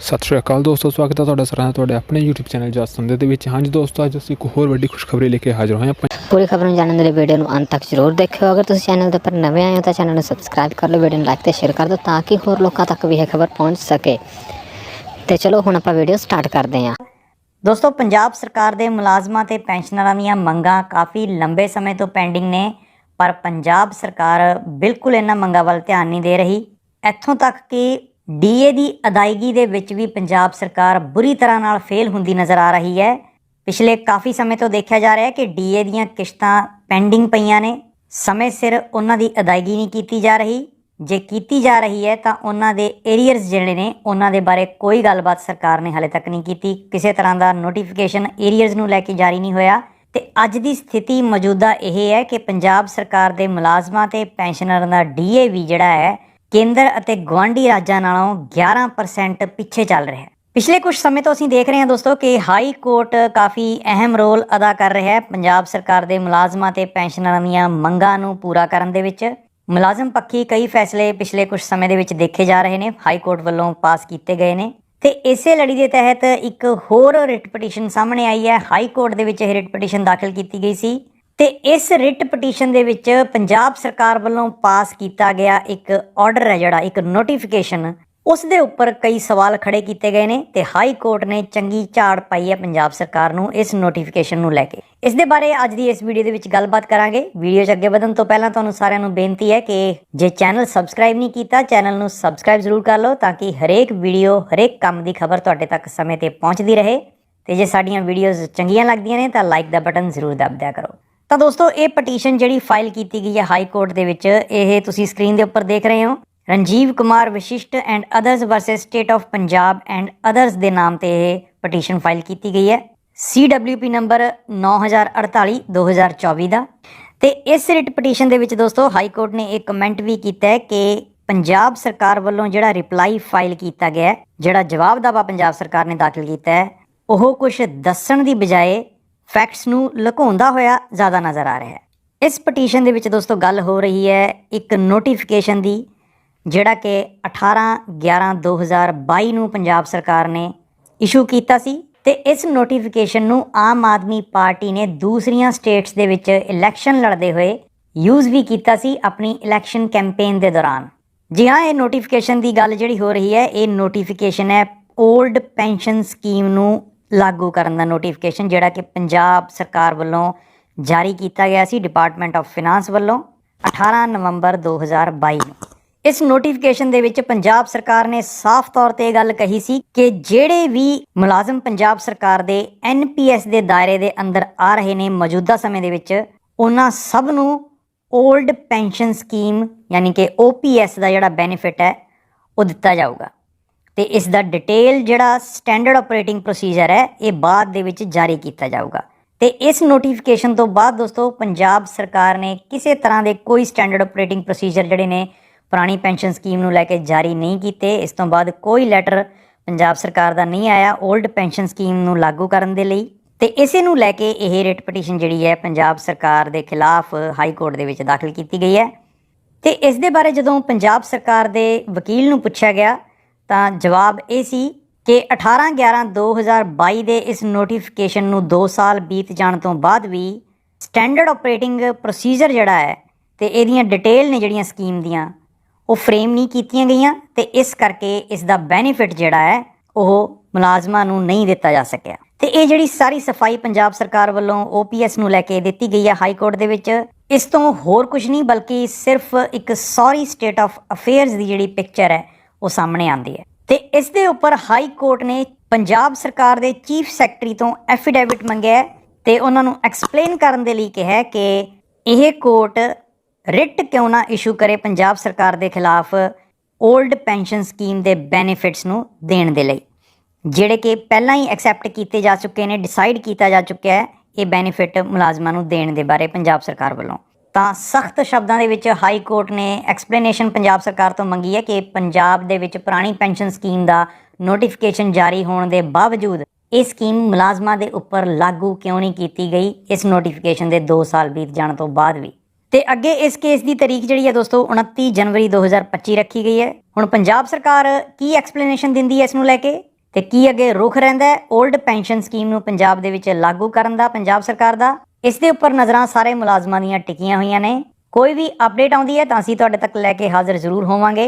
ਸਤਿ ਸ਼੍ਰੀ ਅਕਾਲ ਦੋਸਤੋ ਸਵਾਗਤ ਹੈ ਤੁਹਾਡਾ ਸਾਰਿਆਂ ਦਾ ਤੁਹਾਡੇ ਆਪਣੇ YouTube ਚੈਨਲ ਜਸ ਸੰਦੇ ਦੇ ਵਿੱਚ। ਹਾਂਜੀ ਦੋਸਤੋ ਅੱਜ ਅਸੀਂ ਇੱਕ ਹੋਰ ਵੱਡੀ ਖੁਸ਼ਖਬਰੀ ਲੈ ਕੇ ਹਾਜ਼ਰ ਹੋਏ ਹਾਂ। ਆਪਾਂ ਪੂਰੀ ਖਬਰ ਨੂੰ ਜਾਣਨ ਦੇ ਲਈ ਵੀਡੀਓ ਨੂੰ ਅੰਤ ਤੱਕ ਜ਼ਰੂਰ ਦੇਖਿਓ। ਅਗਰ ਤੁਸੀਂ ਚੈਨਲ ਦੇ ਉੱਪਰ ਨਵੇਂ ਆਏ ਹੋ ਤਾਂ ਚੈਨਲ ਨੂੰ ਸਬਸਕ੍ਰਾਈਬ ਕਰ ਲਓ ਵੀਡੀਓ ਨੂੰ ਲਾਈਕ ਤੇ ਸ਼ੇਅਰ ਕਰ ਦਿਓ ਤਾਂ ਕਿ ਹੋਰ ਲੋਕਾਂ ਤੱਕ ਵੀ ਇਹ ਖਬਰ ਪਹੁੰਚ ਸਕੇ। ਤੇ ਚਲੋ ਹੁਣ ਆਪਾਂ ਵੀਡੀਓ ਸਟਾਰਟ ਕਰਦੇ ਹਾਂ। ਦੋਸਤੋ ਪੰਜਾਬ ਸਰਕਾਰ ਦੇ ਮੁਲਾਜ਼ਮਾਂ ਤੇ ਪੈਨਸ਼ਨਰਾਂ ਦੀਆਂ ਮੰਗਾਂ ਕਾਫੀ ਲੰਬੇ ਸਮੇਂ ਤੋਂ ਪੈਂਡਿੰਗ ਨੇ ਪਰ ਪੰਜਾਬ ਸਰਕਾਰ ਬਿਲਕੁਲ ਇਹਨਾਂ ਮੰਗਾਂ ਵੱਲ ਧਿਆਨ ਨਹੀਂ ਦੇ ਰਹੀ। ਇੱਥੋਂ ਤੱਕ ਕਿ ਡੀਏ ਦੀ ਅਦਾਇਗੀ ਦੇ ਵਿੱਚ ਵੀ ਪੰਜਾਬ ਸਰਕਾਰ ਬੁਰੀ ਤਰ੍ਹਾਂ ਨਾਲ ਫੇਲ ਹੁੰਦੀ ਨਜ਼ਰ ਆ ਰਹੀ ਹੈ। ਪਿਛਲੇ ਕਾਫੀ ਸਮੇਂ ਤੋਂ ਦੇਖਿਆ ਜਾ ਰਿਹਾ ਹੈ ਕਿ ਡੀਏ ਦੀਆਂ ਕਿਸ਼ਤਾਂ ਪੈਂਡਿੰਗ ਪਈਆਂ ਨੇ। ਸਮੇਂ ਸਿਰ ਉਹਨਾਂ ਦੀ ਅਦਾਇਗੀ ਨਹੀਂ ਕੀਤੀ ਜਾ ਰਹੀ। ਜੇ ਕੀਤੀ ਜਾ ਰਹੀ ਹੈ ਤਾਂ ਉਹਨਾਂ ਦੇ ਏਰੀਅਰਸ ਜਿਹੜੇ ਨੇ, ਉਹਨਾਂ ਦੇ ਬਾਰੇ ਕੋਈ ਗੱਲਬਾਤ ਸਰਕਾਰ ਨੇ ਹਾਲੇ ਤੱਕ ਨਹੀਂ ਕੀਤੀ। ਕਿਸੇ ਤਰ੍ਹਾਂ ਦਾ ਨੋਟੀਫਿਕੇਸ਼ਨ ਏਰੀਅਰਸ ਨੂੰ ਲੈ ਕੇ ਜਾਰੀ ਨਹੀਂ ਹੋਇਆ। ਤੇ ਅੱਜ ਦੀ ਸਥਿਤੀ ਮੌਜੂਦਾ ਇਹ ਹੈ ਕਿ ਪੰਜਾਬ ਸਰਕਾਰ ਦੇ ਮੁਲਾਜ਼ਮਾਂ ਤੇ ਪੈਨਸ਼ਨਰਾਂ ਦਾ ਡੀਏ ਵੀ ਜਿਹੜਾ ਹੈ ਕੇਂਦਰ ਅਤੇ ਗਵਾਂਢੀ ਰਾਜਾਂ ਨਾਲੋਂ 11% ਪਿੱਛੇ ਚੱਲ ਰਿਹਾ ਹੈ। ਪਿਛਲੇ ਕੁਝ ਸਮੇਂ ਤੋਂ ਅਸੀਂ ਦੇਖ ਰਹੇ ਹਾਂ ਦੋਸਤੋ ਕਿ ਹਾਈ ਕੋਰਟ ਕਾਫੀ ਅਹਿਮ ਰੋਲ ਅਦਾ ਕਰ ਰਿਹਾ ਹੈ ਪੰਜਾਬ ਸਰਕਾਰ ਦੇ ਮੁਲਾਜ਼ਮਾਂ ਤੇ ਪੈਨਸ਼ਨਰਾਂ ਦੀਆਂ ਮੰਗਾਂ ਨੂੰ ਪੂਰਾ ਕਰਨ ਦੇ ਵਿੱਚ। ਮੁਲਾਜ਼ਮ ਪੱਖੀ ਕਈ ਫੈਸਲੇ ਪਿਛਲੇ ਕੁਝ ਸਮੇਂ ਦੇ ਵਿੱਚ ਦੇਖੇ ਜਾ ਰਹੇ ਨੇ, ਹਾਈ ਕੋਰਟ ਵੱਲੋਂ ਪਾਸ ਕੀਤੇ ਗਏ ਨੇ। ਤੇ ਇਸੇ ਲੜੀ ਦੇ ਤਹਿਤ ਇੱਕ ਹੋਰ ਰਿਟ ਪਟੀਸ਼ਨ ਸਾਹਮਣੇ ਆਈ ਹੈ। ਹਾਈ ਕੋਰਟ ਦੇ ਵਿੱਚ ਇਹ ਰਿਟ ਪਟੀਸ਼ਨ ਦਾਖਲ ਕੀਤੀ ਗਈ ਸੀ। ਤੇ ਇਸ ਰਿਟ ਪਟੀਸ਼ਨ ਦੇ ਵਿੱਚ ਪੰਜਾਬ ਸਰਕਾਰ ਵੱਲੋਂ ਪਾਸ ਕੀਤਾ ਗਿਆ ਇੱਕ ਆਰਡਰ ਹੈ ਜਿਹੜਾ, ਇੱਕ ਨੋਟੀਫਿਕੇਸ਼ਨ ਉਸ ਦੇ ਉੱਪਰ ਕਈ ਸਵਾਲ ਖੜੇ ਕੀਤੇ ਗਏ ਨੇ ਤੇ ਹਾਈ ਕੋਰਟ ਨੇ ਚੰਗੀ ਝਾੜ ਪਾਈ ਹੈ ਪੰਜਾਬ ਸਰਕਾਰ ਨੂੰ ਇਸ ਨੋਟੀਫਿਕੇਸ਼ਨ ਨੂੰ ਲੈ ਕੇ। ਇਸ ਦੇ ਬਾਰੇ ਅੱਜ ਦੀ ਇਸ ਵੀਡੀਓ ਦੇ ਵਿੱਚ ਗੱਲਬਾਤ ਕਰਾਂਗੇ। ਵੀਡੀਓ 'ਚ ਅੱਗੇ ਵਧਣ ਤੋਂ ਪਹਿਲਾਂ ਤੁਹਾਨੂੰ ਸਾਰਿਆਂ ਨੂੰ ਬੇਨਤੀ ਹੈ ਕਿ ਜੇ ਚੈਨਲ ਸਬਸਕ੍ਰਾਈਬ ਨਹੀਂ ਕੀਤਾ ਚੈਨਲ ਨੂੰ ਸਬਸਕ੍ਰਾਈਬ ਜ਼ਰੂਰ ਕਰ ਲਓ ਤਾਂ ਕਿ ਹਰੇਕ ਵੀਡੀਓ, ਹਰੇਕ ਕੰਮ ਦੀ ਖਬਰ ਤੁਹਾਡੇ ਤੱਕ ਸਮੇਂ ਤੇ ਪਹੁੰਚਦੀ ਰਹੇ। ਤੇ ਜੇ ਸਾਡੀਆਂ ਵੀਡੀਓਜ਼ ਚੰਗੀਆਂ ਲੱਗਦੀਆਂ ਨੇ ਤਾਂ ਲਾਈਕ ਦਾ ਬਟਨ ਜ਼ਰੂਰ ਦਬ ਕਰੋ। ਤਾਂ ਦੋਸਤੋ, ਇਹ ਪਟੀਸ਼ਨ ਜਿਹੜੀ ਫਾਈਲ ਕੀਤੀ ਗਈ ਹੈ ਹਾਈ ਕੋਰਟ ਦੇ ਵਿੱਚ, ਇਹ ਤੁਸੀਂ ਸਕਰੀਨ ਦੇ ਉੱਪਰ ਦੇਖ ਰਹੇ ਹੋ। Ranjeev Kumar Vishisht and others versus state of Punjab and others ਦੇ ਨਾਮ ਤੇ ਇਹ ਪਟੀਸ਼ਨ ਫਾਈਲ ਕੀਤੀ ਗਈ ਹੈ। CWP ਨੰਬਰ 9048 2024 ਦਾ ਤੇ ਇਸ ਰਿਟ ਪਟੀਸ਼ਨ ਦੇ ਵਿੱਚ ਦੋਸਤੋ ਹਾਈ ਕੋਰਟ ਨੇ ਇਹ ਕਮੈਂਟ ਵੀ ਕੀਤਾ ਹੈ ਕਿ ਪੰਜਾਬ ਸਰਕਾਰ ਵੱਲੋਂ ਜਿਹੜਾ ਰਿਪਲਾਈ ਫਾਈਲ ਕੀਤਾ ਗਿਆ ਜਿਹੜਾ ਜਵਾਬ ਦਾਵਾ ਪੰਜਾਬ ਸਰਕਾਰ ਨੇ ਦਾਖਲ ਕੀਤਾ ਹੈ, ਉਹ ਕੁਝ ਦੱਸਣ ਦੀ ਬਜਾਏ ਫੈਕਟਸ ਨੂੰ ਲੁਕਾਉਂਦਾ ਹੋਇਆ ਜ਼ਿਆਦਾ ਨਜ਼ਰ ਆ ਰਿਹਾ ਹੈ। ਇਸ ਪਟੀਸ਼ਨ ਦੇ ਵਿੱਚ ਦੋਸਤੋ ਗੱਲ ਹੋ ਰਹੀ ਹੈ ਇੱਕ ਨੋਟੀਫਿਕੇਸ਼ਨ ਦੀ, ਜਿਹੜਾ ਕਿ 18 11 2022 ਨੂੰ ਪੰਜਾਬ ਸਰਕਾਰ ਨੇ ਇਸ਼ੂ ਕੀਤਾ ਸੀ ਤੇ ਇਸ ਨੋਟੀਫਿਕੇਸ਼ਨ ਨੂੰ ਆਮ ਆਦਮੀ ਪਾਰਟੀ ਨੇ ਦੂਸਰੀਆਂ ਸਟੇਟਸ ਦੇ ਵਿੱਚ ਇਲੈਕਸ਼ਨ ਲੜਦੇ ਹੋਏ ਯੂਜ਼ ਵੀ ਕੀਤਾ ਸੀ ਆਪਣੀ ਇਲੈਕਸ਼ਨ ਕੈਂਪੇਨ ਦੇ ਦੌਰਾਨ। ਜੀ ਹਾਂ, ਇਹ ਨੋਟੀਫਿਕੇਸ਼ਨ ਦੀ ਗੱਲ ਜਿਹੜੀ ਹੋ ਰਹੀ ਹੈ, ਇਹ ਨੋਟੀਫਿਕੇਸ਼ਨ ਹੈ 올ਡ ਪੈਨਸ਼ਨ ਸਕੀਮ ਨੂੰ ਲਾਗੂ ਕਰਨ ਦਾ ਨੋਟੀਫਿਕੇਸ਼ਨ ਜਿਹੜਾ ਕਿ ਪੰਜਾਬ ਸਰਕਾਰ ਵੱਲੋਂ ਜਾਰੀ ਕੀਤਾ ਗਿਆ ਸੀ ਡਿਪਾਰਟਮੈਂਟ ਆਫ ਫਾਈਨਾਂਸ ਵੱਲੋਂ 18 ਨਵੰਬਰ 2022 ਨੂੰ। ਇਸ ਨੋਟੀਫਿਕੇਸ਼ਨ ਦੇ ਵਿੱਚ ਪੰਜਾਬ ਸਰਕਾਰ ਨੇ ਸਾਫ਼ ਤੌਰ ਤੇ ਇਹ ਗੱਲ ਕਹੀ ਸੀ ਕਿ ਜਿਹੜੇ ਵੀ ਮੁਲਾਜ਼ਮ ਪੰਜਾਬ ਸਰਕਾਰ ਦੇ ਐਨਪੀਐਸ ਦੇ ਦਾਇਰੇ ਦੇ ਅੰਦਰ ਆ ਰਹੇ ਨੇ ਮੌਜੂਦਾ ਸਮੇਂ ਦੇ ਵਿੱਚ, ਉਹਨਾਂ ਸਭ ਨੂੰ 올ਡ ਪੈਨਸ਼ਨ ਸਕੀਮ ਯਾਨੀ ਕਿ OPS ਦਾ ਜਿਹੜਾ ਬੈਨੀਫਿਟ ਹੈ, ਉਹ ਦਿੱਤਾ ਜਾਊਗਾ। ਤੇ ਇਸ ਦਾ ਡਿਟੇਲ ਜਿਹੜਾ ਸਟੈਂਡਰਡ ਆਪਰੇਟਿੰਗ ਪ੍ਰੋਸੀਜਰ ਹੈ, ਇਹ ਬਾਅਦ ਦੇ ਵਿੱਚ ਜਾਰੀ ਕੀਤਾ ਜਾਊਗਾ। ਤੇ ਇਸ ਨੋਟੀਫਿਕੇਸ਼ਨ ਤੋਂ ਬਾਅਦ ਦੋਸਤੋ, ਪੰਜਾਬ ਸਰਕਾਰ ਨੇ ਕਿਸੇ ਤਰ੍ਹਾਂ ਦੇ ਕੋਈ ਸਟੈਂਡਰਡ ਆਪਰੇਟਿੰਗ ਪ੍ਰੋਸੀਜਰ ਜਿਹੜੇ ਨੇ, ਪੁਰਾਣੀ ਪੈਨਸ਼ਨ ਸਕੀਮ ਨੂੰ ਲੈ ਕੇ ਜਾਰੀ ਨਹੀਂ ਕੀਤੇ। ਇਸ ਤੋਂ ਬਾਅਦ ਕੋਈ ਲੈਟਰ ਪੰਜਾਬ ਸਰਕਾਰ ਦਾ ਨਹੀਂ ਆਇਆ 올ਡ ਪੈਨਸ਼ਨ ਸਕੀਮ ਨੂੰ ਲਾਗੂ ਕਰਨ ਦੇ ਲਈ। ਤੇ ਇਸੇ ਨੂੰ ਲੈ ਕੇ ਇਹ ਰਿਟ ਪਟੀਸ਼ਨ ਜਿਹੜੀ ਹੈ, ਪੰਜਾਬ ਸਰਕਾਰ ਦੇ ਖਿਲਾਫ ਹਾਈ ਕੋਰਟ ਦੇ ਵਿੱਚ ਦਾਖਲ ਕੀਤੀ ਗਈ ਹੈ। ਤੇ ਇਸ ਦੇ ਬਾਰੇ ਜਦੋਂ ਪੰਜਾਬ ਸਰਕਾਰ ਦੇ ਵਕੀਲ ਨੂੰ ਪੁੱਛਿਆ ਗਿਆ ਤਾਂ ਜਵਾਬ ਇਹ ਸੀ ਕਿ 18/11/2022 ਦੇ ਇਸ ਨੋਟੀਫਿਕੇਸ਼ਨ ਨੂੰ 2 ਸਾਲ ਬੀਤ ਜਾਣ ਤੋਂ ਬਾਅਦ ਵੀ ਸਟੈਂਡਰਡ ਆਪਰੇਟਿੰਗ ਪ੍ਰੋਸੀਜਰ ਜਿਹੜਾ ਹੈ ਤੇ ਇਹਦੀਆਂ ਡਿਟੇਲ ਨੇ ਜਿਹੜੀਆਂ ਸਕੀਮ ਦੀਆਂ, ਉਹ ਫਰੇਮ ਨਹੀਂ ਕੀਤੀਆਂ ਗਈਆਂ ਤੇ ਇਸ ਕਰਕੇ ਇਸ ਦਾ ਬੈਨੀਫਿਟ ਜਿਹੜਾ ਹੈ, ਉਹ ਮੁਲਾਜ਼ਮਾਂ ਨੂੰ ਨਹੀਂ ਦਿੱਤਾ ਜਾ ਸਕਿਆ। ਤੇ ਇਹ ਜਿਹੜੀ ਸਾਰੀ ਸਫ਼ਾਈ ਪੰਜਾਬ ਸਰਕਾਰ ਵੱਲੋਂ OPS ਨੂੰ ਲੈ ਕੇ ਦਿੱਤੀ ਗਈ ਹੈ ਹਾਈ ਕੋਰਟ ਦੇ ਵਿੱਚ, ਇਸ ਤੋਂ ਹੋਰ ਕੁਝ ਨਹੀਂ, ਬਲਕਿ ਸਿਰਫ ਇੱਕ ਸੌਰੀ ਸਟੇਟ ਆਫ ਅਫੇਅਰਸ ਦੀ ਜਿਹੜੀ ਪਿਕਚਰ ਹੈ ਉਹ ਸਾਹਮਣੇ ਆਉਂਦੀ ਹੈ। ਤੇ ਇਸ ਦੇ ਉੱਪਰ ਹਾਈ ਕੋਰਟ ਨੇ ਪੰਜਾਬ ਸਰਕਾਰ ਦੇ ਚੀਫ ਸੈਕਟਰੀ ਤੋਂ ਐਫੀਡੇਵਿਟ ਮੰਗਿਆ ਹੈ ਤੇ ਉਹਨਾਂ ਨੂੰ ਐਕਸਪਲੇਨ ਕਰਨ ਦੇ ਲਈ ਕਿਹਾ ਕਿ ਇਹ ਕੋਰਟ ਰਿਟ ਕਿਉਂ ਨਾ ਇਸ਼ੂ ਕਰੇ ਪੰਜਾਬ ਸਰਕਾਰ ਦੇ ਖਿਲਾਫ 올ਡ ਪੈਨਸ਼ਨ ਸਕੀਮ ਦੇ ਬੈਨੀਫਿਟਸ ਨੂੰ ਦੇਣ ਦੇ ਲਈ। ਜਿਹੜੇ ਕਿ ਪਹਿਲਾਂ ਹੀ ਐਕਸੈਪਟ ਕੀਤੇ ਜਾ ਚੁੱਕੇ ਨੇ, ਡਿਸਾਈਡ ਕੀਤਾ ਜਾ ਚੁੱਕਿਆ ਹੈ, ਇਹ ਬੈਨੀਫਿਟ ਮੁਲਾਜ਼ਮਾਂ ਨੂੰ ਦੇਣ ਦੇ ਬਾਰੇ ਪੰਜਾਬ ਸਰਕਾਰ ਵੱਲੋਂ। ਤਾਂ ਸਖਤ ਸ਼ਬਦਾਂ ਦੇ ਵਿੱਚ ਹਾਈ ਕੋਰਟ ਨੇ ਐਕਸਪਲੇਨੇਸ਼ਨ ਪੰਜਾਬ ਸਰਕਾਰ ਤੋਂ ਮੰਗੀ ਹੈ ਕਿ ਪੰਜਾਬ ਦੇ ਵਿੱਚ ਪੁਰਾਣੀ ਪੈਨਸ਼ਨ ਸਕੀਮ ਦਾ ਨੋਟੀਫਿਕੇਸ਼ਨ ਜਾਰੀ ਹੋਣ ਦੇ ਬਾਵਜੂਦ ਇਹ ਸਕੀਮ ਮੁਲਾਜ਼ਮਾਂ ਦੇ ਉੱਪਰ ਲਾਗੂ ਕਿਉਂ ਨਹੀਂ ਕੀਤੀ ਗਈ? ਇਸ ਨੋਟੀਫਿਕੇਸ਼ਨ ਦੇ 2 ਸਾਲ ਬੀਤ ਜਾਣ ਤੋਂ ਬਾਅਦ ਵੀ। ਤੇ ਅੱਗੇ ਇਸ ਕੇਸ ਦੀ ਤਾਰੀਖ ਜਿਹੜੀ ਹੈ ਦੋਸਤੋ 29 ਜਨਵਰੀ 2025 ਰੱਖੀ ਗਈ ਹੈ। ਹੁਣ ਪੰਜਾਬ ਸਰਕਾਰ ਕੀ ਐਕਸਪਲੇਨੇਸ਼ਨ ਦਿੰਦੀ ਹੈ ਇਸ ਨੂੰ ਲੈ ਕੇ? ਤੇ ਕੀ ਅੱਗੇ ਰੁਖ ਰਹਿੰਦਾ ਹੈ? 올ਡ ਪੈਨਸ਼ਨ ਸਕੀਮ ਨੂੰ ਪੰਜਾਬ ਦੇ ਵਿੱਚ ਲਾਗੂ ਕਰਨ ਦਾ, ਪੰਜਾਬ ਸਰਕਾਰ ਦਾ? ਇਸ ਦੇ ਉੱਪਰ ਨਜ਼ਰਾਂ ਸਾਰੇ ਮੁਲਾਜ਼ਮਾਂ ਦੀਆਂ ਟਿਕੀਆਂ ਹੋਈਆਂ ਨੇ। ਕੋਈ ਵੀ ਅਪਡੇਟ ਆਉਂਦੀ ਹੈ ਤਾਂ ਅਸੀਂ ਤੁਹਾਡੇ ਤੱਕ ਲੈ ਕੇ ਹਾਜ਼ਰ ਜ਼ਰੂਰ ਹੋਵਾਂਗੇ।